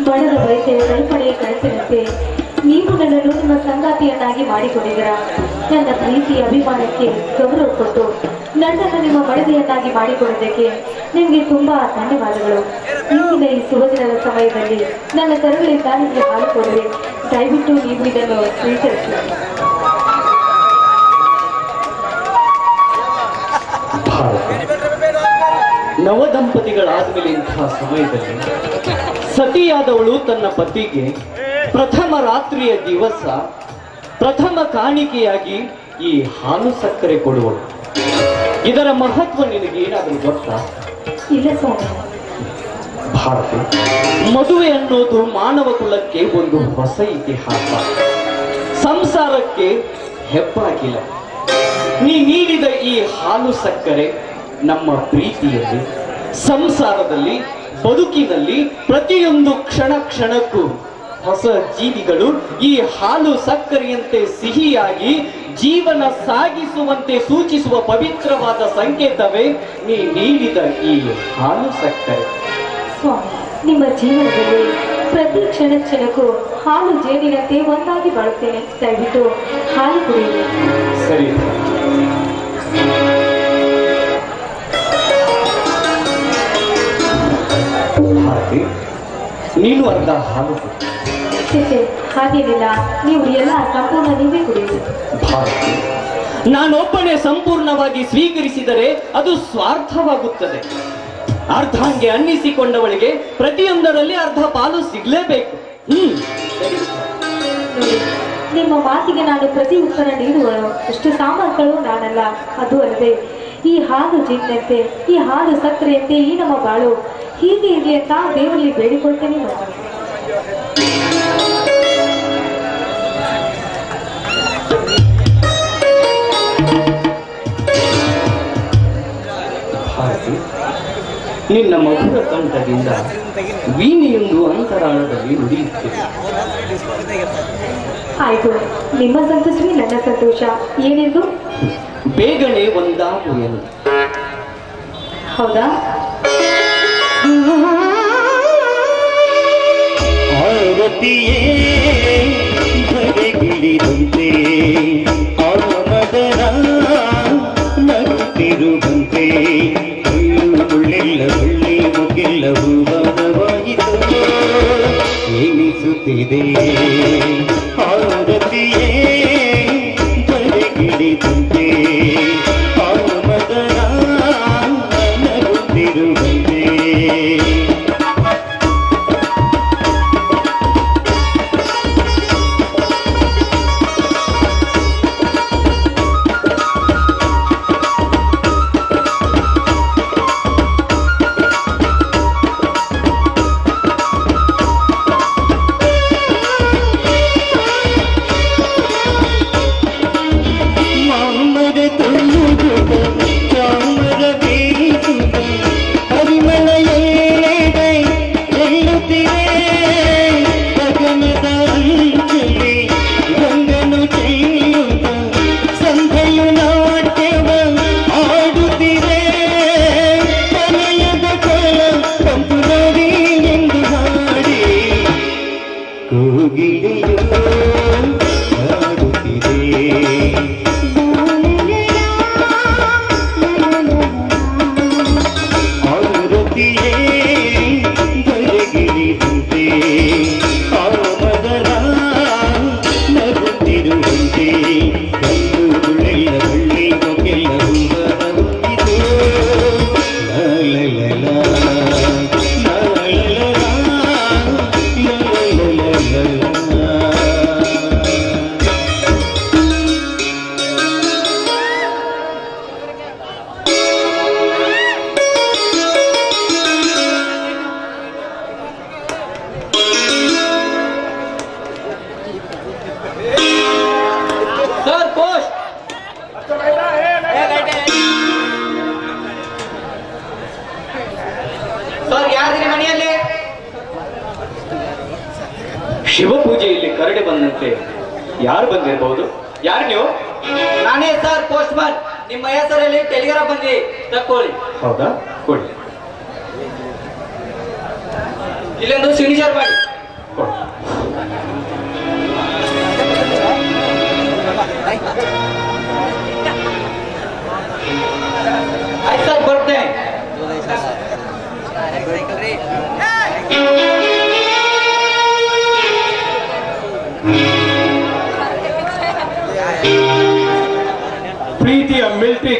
ಬಣದ ಬಯಸೆ ಕಲ್ಪನೆಯ ಕನಸಿನಂತೆ ನೀವು ನನ್ನನ್ನು ನಿಮ್ಮ ಸಂಗಾತಿಯನ್ನಾಗಿ ಮಾಡಿಕೊಂಡಿದ್ದೀರಾ? ನನ್ನ ಪ್ರೀತಿ ಅಭಿಮಾನಕ್ಕೆ ಗೌರವ ಕೊಟ್ಟು ನನ್ನನ್ನು ನಿಮ್ಮ ಮಡದಿಯನ್ನಾಗಿ ಮಾಡಿಕೊಡೋದಕ್ಕೆ ನಿಮಗೆ ತುಂಬಾ ಧನ್ಯವಾದಗಳು. ಇಂದಿನ ಈ ಸುಭದಿನದ ಸಮಯದಲ್ಲಿ ನನ್ನ ಕರುಗಳಿಂದ ನಿಮಗೆ ಹಾಲು ಕೊಡುವೆ ದಯವಿಟ್ಟು ನೀವು ಇದನ್ನು ಸ್ವೀಕರಿಸಿ. ನವ ನವದಂಪತಿಗಳಾದ ಮೇಲೆ ಇಂತಹ ಸಮಯದಲ್ಲಿ ಸತಿಯಾದವಳು ತನ್ನ ಪತಿಗೆ ಪ್ರಥಮ ರಾತ್ರಿಯ ದಿವಸ ಪ್ರಥಮ ಕಾಣಿಕೆಯಾಗಿ ಈ ಹಾಲು ಸಕ್ಕರೆ ಕೊಡುವಳು. ಇದರ ಮಹತ್ವ ನಿನಗೇನಾದರೂ ಗೊತ್ತಾ? ಇಲ್ಲ ಭಾರತಿ ಮದುವೆ ಅನ್ನೋದು ಮಾನವ ಕುಲಕ್ಕೆ ಒಂದು ಹೊಸ ಇತಿಹಾಸ. ಸಂಸಾರಕ್ಕೆ ಹೆಬ್ಬಾಗಿಲ್ಲ. ನೀ ನೀಡಿದ ಈ ಹಾಲು ಸಕ್ಕರೆ ನಮ್ಮ ಪ್ರೀತಿಯಲ್ಲಿ ಸಂಸಾರದಲ್ಲಿ ಬದುಕಿನಲ್ಲಿ ಪ್ರತಿಯೊಂದು ಕ್ಷಣ ಕ್ಷಣಕ್ಕೂ ಹೊಸ ಜೀವಿಗಳು ಈ ಹಾಲು ಸಕ್ಕರೆಯಂತೆ ಸಿಹಿಯಾಗಿ ಜೀವನ ಸಾಗಿಸುವಂತೆ ಸೂಚಿಸುವ ಪವಿತ್ರವಾದ ಸಂಕೇತವೇ ನೀ ನೀಡಿದ ಈ ಹಾಲು ಸಕ್ಕರೆ. ಸ್ವಾಮಿ ನಿಮ್ಮ ಜೀವನದಲ್ಲಿ ಪ್ರತಿ ಕ್ಷಣ ಕ್ಷಣಕ್ಕೂ ಹಾಲು ಜೇನಿನಂತೆ ಒಂದಾಗಿ ಬಾಳುತ್ತೇನೆ. ದಯವಿಟ್ಟು ಹಾಲು ಕುಡಿಯಿರಿ. ಸರಿ. ಭಾರತಿ ನೀನು ಅರ್ಧ ಹಾಲು. ಹಾಗೇನಿಲ್ಲ. ನೀವು ಎಲ್ಲ ಸಂಪೂರ್ಣ ನೀವೇ ಭಾರತಿ ನಾನೊಬ್ಬನೇ ಸಂಪೂರ್ಣವಾಗಿ ಸ್ವೀಕರಿಸಿದರೆ ಅದು ಸ್ವಾರ್ಥವಾಗುತ್ತದೆ. ಅರ್ಧಾಂಗೆ ಅನ್ನಿಸಿಕೊಂಡವಳಿಗೆ ಪ್ರತಿಯೊಂದರಲ್ಲಿ ಅರ್ಧ ಪಾಲು ಸಿಗ್ಲೇಬೇಕು. ಹ್ಮ್. ನಿಮ್ಮ ಮಾತಿಗೆ ನಾನು ಪ್ರತಿ ಉತ್ತರ ನೀಡುವ ಎಷ್ಟು ಸಾಮರ್ಥ್ಯಗಳು ನಾನಲ್ಲ. ಅದು ಅಲ್ಲದೆ ಈ ಹಾಲು ಜಿನ್ನಂತೆ ಈ ಹಾಲು ಸಕ್ಕರೆಯಂತೆ ಈ ನಮ್ಮ ಬಾಳು. ಹೀಗೆ ಇರಲಿ ಅಂತ ದೇವರಲ್ಲಿ ಬೇಡಿಕೊಳ್ತೇನೆ ನಿನ್ನ ಮಧುರ ಕಂಠದಿಂದ ವೀಣೆಯೊಂದು ಅಂತರಾಳದಲ್ಲಿ ಉಳಿಯುತ್ತೇವೆ ಆಯ್ತು ನಿಮ್ಮ ಸಂತೋಷವೇ ನನ್ನ ಸಂತೋಷ. ಏನೆಂದು? ಬೇಗನೆ ಒಂದಾಗು ಎಂದು ಹೌದಾ? ಆರತಿಯೇ ಧರೆಗಿಳಿದಂತೆ ನಗುತ್ತಿರುವಂತೆ ಬಳ್ಳಿ ಎನಿಸುತ್ತಿದೆ Yeah. ಶಿವಪೂಜೆಯಲ್ಲಿ ಕರಡಿ ಬಂದಂತೆ ಯಾರು ಬಂದಿರಬಹುದು ಯಾರು ನೀವು? ನಾನೇ ಸರ್ ಪೋಸ್ಟ್ ಮ್ಯಾನ್ ನಿಮ್ಮ ಹೆಸರಲ್ಲಿ ಟೆಲಿಗ್ರಾಫ್ ಬಂದಿ. ತಕ್ಕೊಳ್ಳಿ. ಹೌದಾ? ಕೊಡಿ. ಇಲ್ಲೊಂದು ಸಿಗ್ನೇಚರ್ ಮಾಡಿ.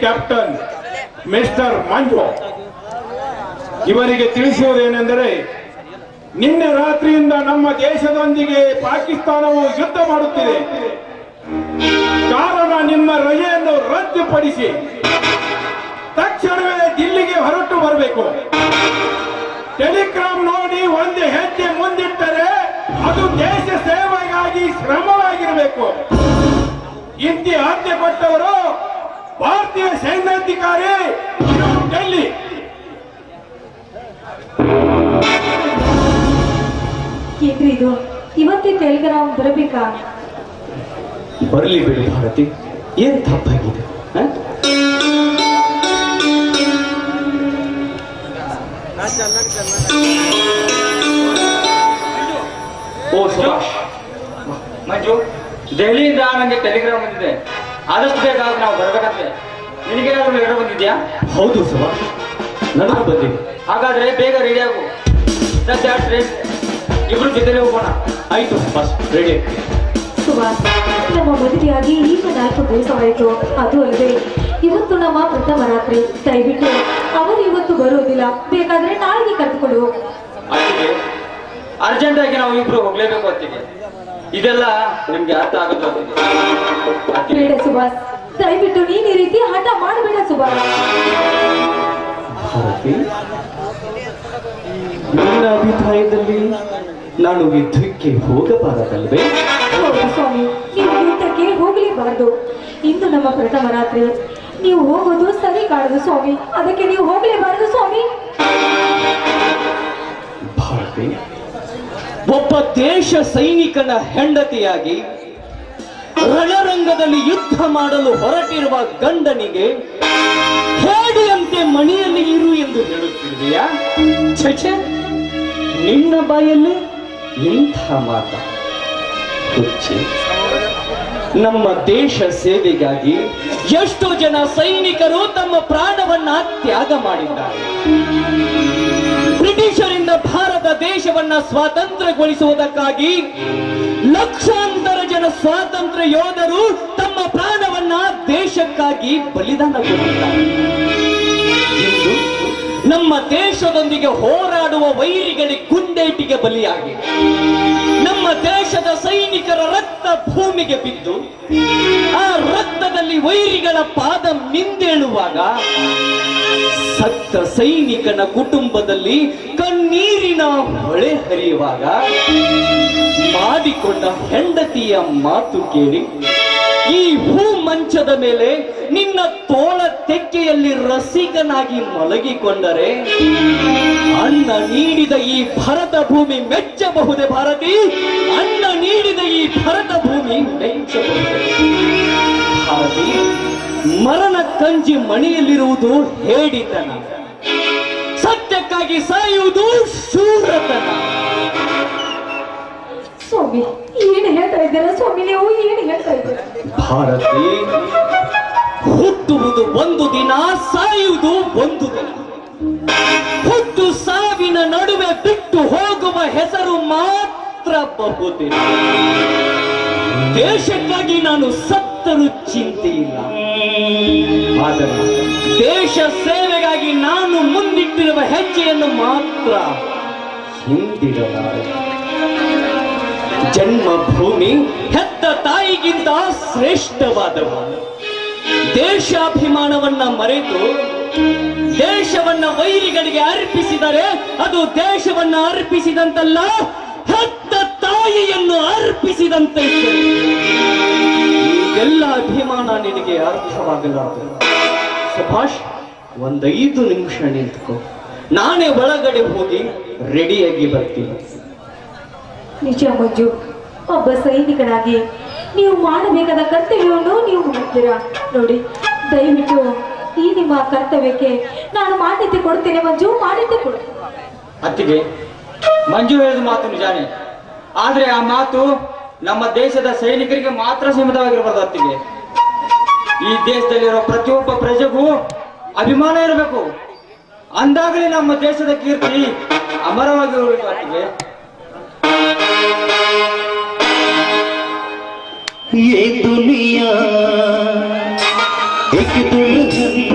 ಕ್ಯಾಪ್ಟನ್ ಮಿಸ್ಟರ್ ಮಂಜು ಇವರಿಗೆ ತಿಳಿಸುವುದೇನೆಂದರೆ, ನಿನ್ನೆ ರಾತ್ರಿಯಿಂದ ನಮ್ಮ ದೇಶದೊಂದಿಗೆ ಪಾಕಿಸ್ತಾನವು ಯುದ್ಧ ಮಾಡುತ್ತಿದೆ. ಕಾರಣ ನಿಮ್ಮ ರಜೆಯನ್ನು ರದ್ದುಪಡಿಸಿ. ತಕ್ಷಣವೇ ದಿಲ್ಲಿಗೆ ಹೊರಟು ಬರಬೇಕು. ಟೆಲಿಗ್ರಾಮ್ ನೋಡಿ ಒಂದು ಹೆಜ್ಜೆ ಮುಂದಿಟ್ಟರೆ ಅದು ದೇಶ ಸೇವೆಗಾಗಿ ಶ್ರಮವಾಗಿರಬೇಕು. ಇಂತಿ ಆಜ್ಞೆ ಕೊಟ್ಟವರು ಭಾರತೀಯ ಸೈನ್ಯಾಧಿಕಾರಿ ನ್ಯೂ ಡೆಲ್ಲಿ ಇದು ಇವತ್ತೇ ಟೆಲಿಗ್ರಾಮ್ ಬರಬೇಕಾ ಬರಲಿ ಬಿಡಿ ಭಾರತಿ ಏನ್ ತಪ್ಪಾಗಿದೆ? ಓ ಸುಭಾಷ್ ಮಂಜು ದೆಹಲಿಯಿಂದ ನನಗೆ ಟೆಲಿಗ್ರಾಮ್ ಬಂದಿದೆ ಆದಷ್ಟು ಬೇಗ ನಾವು ಬರ್ಬೇಕಂತೆ ನಿನಗೇನಾದ್ರೂ ಲೆಟರ್ ಬಂದಿದ್ಯಾ? ಹೌದು ಸುಮ ನನಗೂ ಬಂದಿದೆ. ಹಾಗಾದ್ರೆ ಬೇಗ ರೆಡಿ ಆಗು. ಸದ್ಯ ಟ್ರೈನ್ ಇಬ್ರು ಜೊತೆಲೇ ಹೋಗೋಣ. ಆಯ್ತು ಬಸ್ ರೆಡಿ ಸುಭಾಷ್ ನಮ್ಮ ಮದುವೆಯಾಗಿ ಈಗ ನಾಲ್ಕು ದಿವಸವಾಯಿತು. ಅದು ಅಲ್ಲದೆ ಇವತ್ತು ನಮ್ಮ ಪ್ರಥಮ ರಾತ್ರಿ. ದಯವಿಟ್ಟು ಅವರು ಇವತ್ತು ಬರೋದಿಲ್ಲ ಬೇಕಾದ್ರೆ ನಾಳೆಗೆ ಅತ್ತಿಗೆ ಅರ್ಜೆಂಟ್ ಆಗಿ ನಾವು ಇಬ್ರು ಹೋಗ್ಲೇಬೇಕು ಅತ್ತಿಗೆ ಇದೆಲ್ಲ ನಿಮ್ಗೆ ಅರ್ಥ ಆಗುತ್ತೆ? ಬೇಡ ಸುಭಾಷ್ ದಯವಿಟ್ಟು ನೀನ್ ಈ ರೀತಿ ಹಠ ಮಾಡಬೇಡ ಸುಭಾಷ್. ಭಾರತಿ ನನ್ನ ಅಭಿಪ್ರಾಯದಲ್ಲಿ ನಾನು ಯುದ್ಧಕ್ಕೆ ಹೋಗಬಾರದಲ್ವೇ? ಸ್ವಾಮಿ ನೀವು ಯುದ್ಧಕ್ಕೆ ಹೋಗಲೇಬಾರದು. ಇಂದು ನಮ್ಮ ಪ್ರಥಮ ರಾತ್ರಿ. ನೀವು ಹೋಗೋದು ಸರಿ ಕಾಣದು ಸ್ವಾಮಿ. ಅದಕ್ಕೆ ನೀವು ಹೋಗಲೇಬಾರದು ಸ್ವಾಮಿ. ಭಾರತಿ ಒಬ್ಬ ದೇಶ ಸೈನಿಕನ ಹೆಂಡತಿಯಾಗಿ ರಣರಂಗದಲ್ಲಿ ಯುದ್ಧ ಮಾಡಲು ಹೊರಟಿರುವ ಗಂಡನಿಗೆ ಹೇಡಿಯಂತೆ ಮನೆಯಲ್ಲಿ ಇರು ಎಂದು ಹೇಳುತ್ತಿದ್ದೀಯಾ? ಚಚೆ ನಿನ್ನ ಬಾಯಲ್ಲಿ ಇಂಥ ಮಾತ. ನಮ್ಮ ದೇಶ ಸೇವೆಗಾಗಿ ಎಷ್ಟೋ ಜನ ಸೈನಿಕರು ತಮ್ಮ ಪ್ರಾಣವನ್ನ ತ್ಯಾಗ ಮಾಡಿದ್ದಾರೆ. ಭಾರತ ದೇಶವನ್ನ ಸ್ವಾತಂತ್ರ್ಯಗೊಳಿಸುವುದಕ್ಕಾಗಿ ಲಕ್ಷಾಂತರ ಜನ ಸ್ವಾತಂತ್ರ್ಯ ಯೋಧರು ತಮ್ಮ ಪ್ರಾಣವನ್ನ ದೇಶಕ್ಕಾಗಿ ಬಲಿದಾನ ನಮ್ಮ ದೇಶದೊಂದಿಗೆ ಹೋರಾಡುವ ವೈರಿಗಳಿಗೆ ಗುಂಡೇಟಿಗೆ ಬಲಿಯಾಗಿ ನಮ್ಮ ದೇಶದ ಸೈನಿಕರ ರಕ್ತ ಭೂಮಿಗೆ ಬಿದ್ದು, ಆ ರಕ್ತದಲ್ಲಿ ವೈರಿಗಳ ಪಾದ ಮಿಂದೇಳುವಾಗ ಸತ್ತ ಸೈನಿಕನ ಕುಟುಂಬದಲ್ಲಿ ಕಣ್ಣೀರಿನ ಹೊಳೆ ಹರಿಯುವಾಗ ಮಾಡಿಕೊಂಡ ಹೆಂಡತಿಯ ಮಾತು ಕೇಳಿ, ಈ ಹೂ ಮಂಚದ ಮೇಲೆ ನಿನ್ನ ತೋಳ ತೆಕ್ಕೆಯಲ್ಲಿ ರಸಿಕನಾಗಿ ಮಲಗಿಕೊಂಡರೆ ಅನ್ನ ನೀಡಿದ ಈ ಭರತ ಭೂಮಿ ಮೆಚ್ಚಬಹುದೇ ಭಾರತಿ? ಅನ್ನ ನೀಡಿದ ಈ ಭರತ ಕಂಜಿ ಮಣಿಯಲ್ಲಿರುವುದು ಹೇಡಿತನ ಸತ್ಯಕ್ಕಾಗಿ ಸಾಯುವುದು ಶೂರತನ. ಸ್ವಾಮಿ ಏನು ಹೇಳ್ತಾ ಇದ್ದೀರಾ ಸ್ವಾಮಿ ನೀವು? ಏನು ಹೇಳ್ತಾ ಇದ್ದೀರಾ? ಭಾರತಿ ಹುಟ್ಟುವುದು ಒಂದು ದಿನ ಸಾಯುವುದು ಒಂದು ದಿನ. ಹುಟ್ಟು ಸಾವಿನ ನಡುವೆ ಬಿಟ್ಟು ಹೋಗುವ ಹೆಸರು ಮಾತ್ರ ಬಹುದಿನ. ದೇಶಕ್ಕಾಗಿ ನಾನು ಸತ್ತರೂ ಚಿಂತೆ ಇಲ್ಲ. ಆದರೆ ದೇಶ ಸೇವೆಗಾಗಿ ನಾನು ಮುಂದಿಟ್ಟಿರುವ ಹೆಜ್ಜೆಯನ್ನು ಮಾತ್ರ ಹಿಂದಿಡಲಾರೆ. ಜನ್ಮಭೂಮಿ ಹೆತ್ತ ತಾಯಿಗಿಂತ ಶ್ರೇಷ್ಠವಾದವು ದೇಶಾಭಿಮಾನವನ್ನ ಮರೆತು ದೇಶವನ್ನ ವೈರಿಗಳಿಗೆ ಅರ್ಪಿಸಿದರೆ ಅದು ದೇಶವನ್ನ ಅರ್ಪಿಸಿದಂತಲ್ಲ ತಾಯಿಯನ್ನು ಅರ್ಪಿಸಿದಂತೆ ಎಲ್ಲ ಅಭಿಮಾನ ನಿನಗೆ ಅರ್ಥವಾಗಲಾರದು ಸುಭಾಷ್ ಒಂದೈದು ನಿಮಿಷ ನಿಂತ್ಕೋ. ನಾನೇ ಒಳಗಡೆ ಹೋಗಿ ರೆಡಿಯಾಗಿ ಬರ್ತೀನಿ. ನಿಜ ಮಂಜು ಒಬ್ಬ ಸೈನಿಕನಾಗಿ ನೀವು ಮಾಡಬೇಕಾದ ಕರ್ತವ್ಯವನ್ನು ನೀವು ಮಾಡ್ತೀರಾ? ನೋಡಿ ದಯವಿಟ್ಟು ಈ ನಿಮ್ಮ ಕರ್ತವ್ಯಕ್ಕೆ ನಾನು ಮಾನ್ಯತೆ ಕೊಡ್ತೇನೆ ಮಂಜು ಮಾನ್ಯತೆ ಕೊಡ್ತೇನೆ ಅತ್ತಿಗೆ ಮಂಜು ಹೇಳಿದ ಮಾತು ನಿಜಾನೇ. ಆದ್ರೆ ಆ ಮಾತು ನಮ್ಮ ದೇಶದ ಸೈನಿಕರಿಗೆ ಮಾತ್ರ ಸೀಮಿತವಾಗಿರಬಾರ್ದು ಅತ್ತಿಗೆ ಈ ದೇಶದಲ್ಲಿರೋ ಪ್ರತಿಯೊಬ್ಬ ಪ್ರಜೆಗೂ ಅಭಿಮಾನ ಇರಬೇಕು ಅಂದಾಗಲೇ ನಮ್ಮ ದೇಶದ ಕೀರ್ತಿ ಅಮರವಾಗಿ ಉಳಿಬೇಕು ಅತ್ತಿಗೆ ये दुनिया एक दुल्हन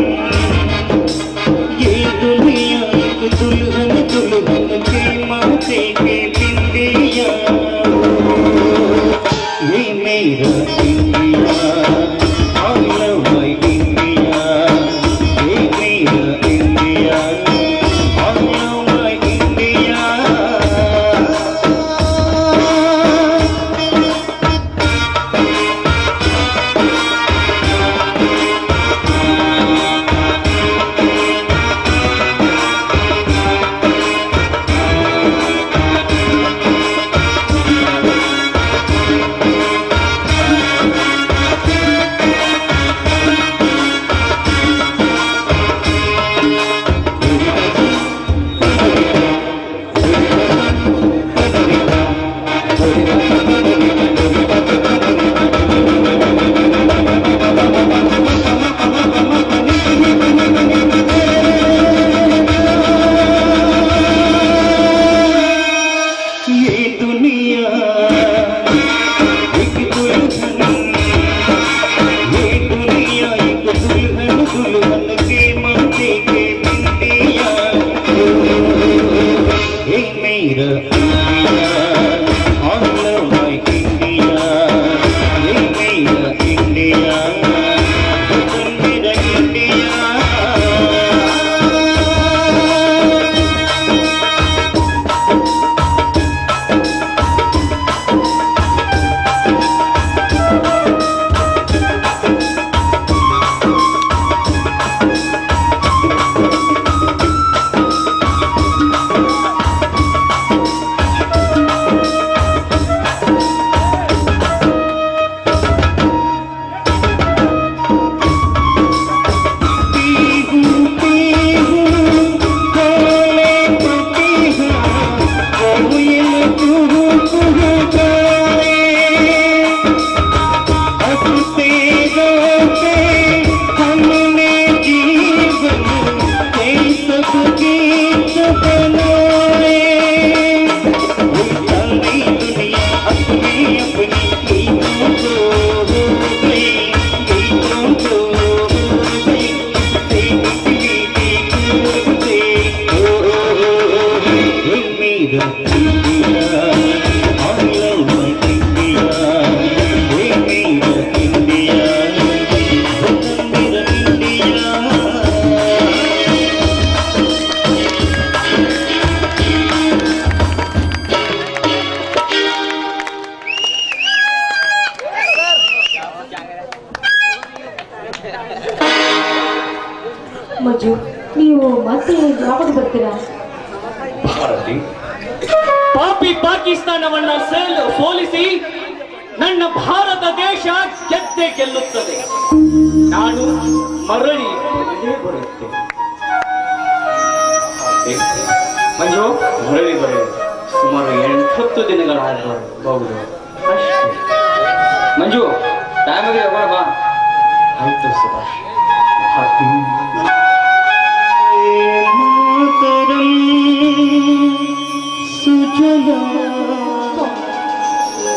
ಮಂಜು ನೀವು ಮತ್ತೆ ಯಾವಾಗ ಬರ್ತೀರಾ? ಭಾರತಿ. ಪಾಪಿ ಪಾಕಿಸ್ತಾನವನ್ನ ಸೇಲು ಸೋಲಿಸಿ ನನ್ನ ಭಾರತ ದೇಶ ಗೆದ್ದೆ ಗೆಲ್ಲುತ್ತದೆ. ನಾನು ಮರಳಿ ಬರುತ್ತೇನೆ. ಮಂಜು ಮರಳಿ ಬರೆ. ಸುಮಾರು ಎಂಟತ್ತು ದಿನಗಳ ಅಷ್ಟೇ. ಮಂಜು ಟೈಮ್ ಆಗಿದೆ ಬಾ ಆಯ್ತು ಸುಭಾಷ್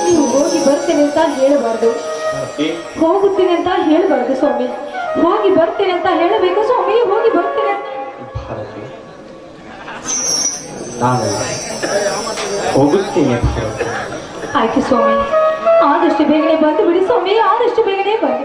ನೀವು ಹೋಗಿ ಬರ್ತೇನೆ ಅಂತ ಹೇಳಬಾರ್ದು. ಹೋಗುತ್ತೀನಿ ಅಂತ ಹೇಳಬಾರ್ದು ಸ್ವಾಮಿ. ಹೋಗಿ ಬರ್ತೇನೆ ಅಂತ ಹೇಳಬೇಕು ಸ್ವಾಮಿ ಹೋಗಿ ಬರ್ತೇನೆ. ನಾನು ಹೋಗುತ್ತೇನೆ ಆಯ್ತು ಸ್ವಾಮಿ. ಆದಷ್ಟು ಬೇಗನೆ ಬಂದು ಬಿಡಿ ಸ್ವಾಮಿ ಆದಷ್ಟು ಬೇಗನೆ ಬನ್ನಿ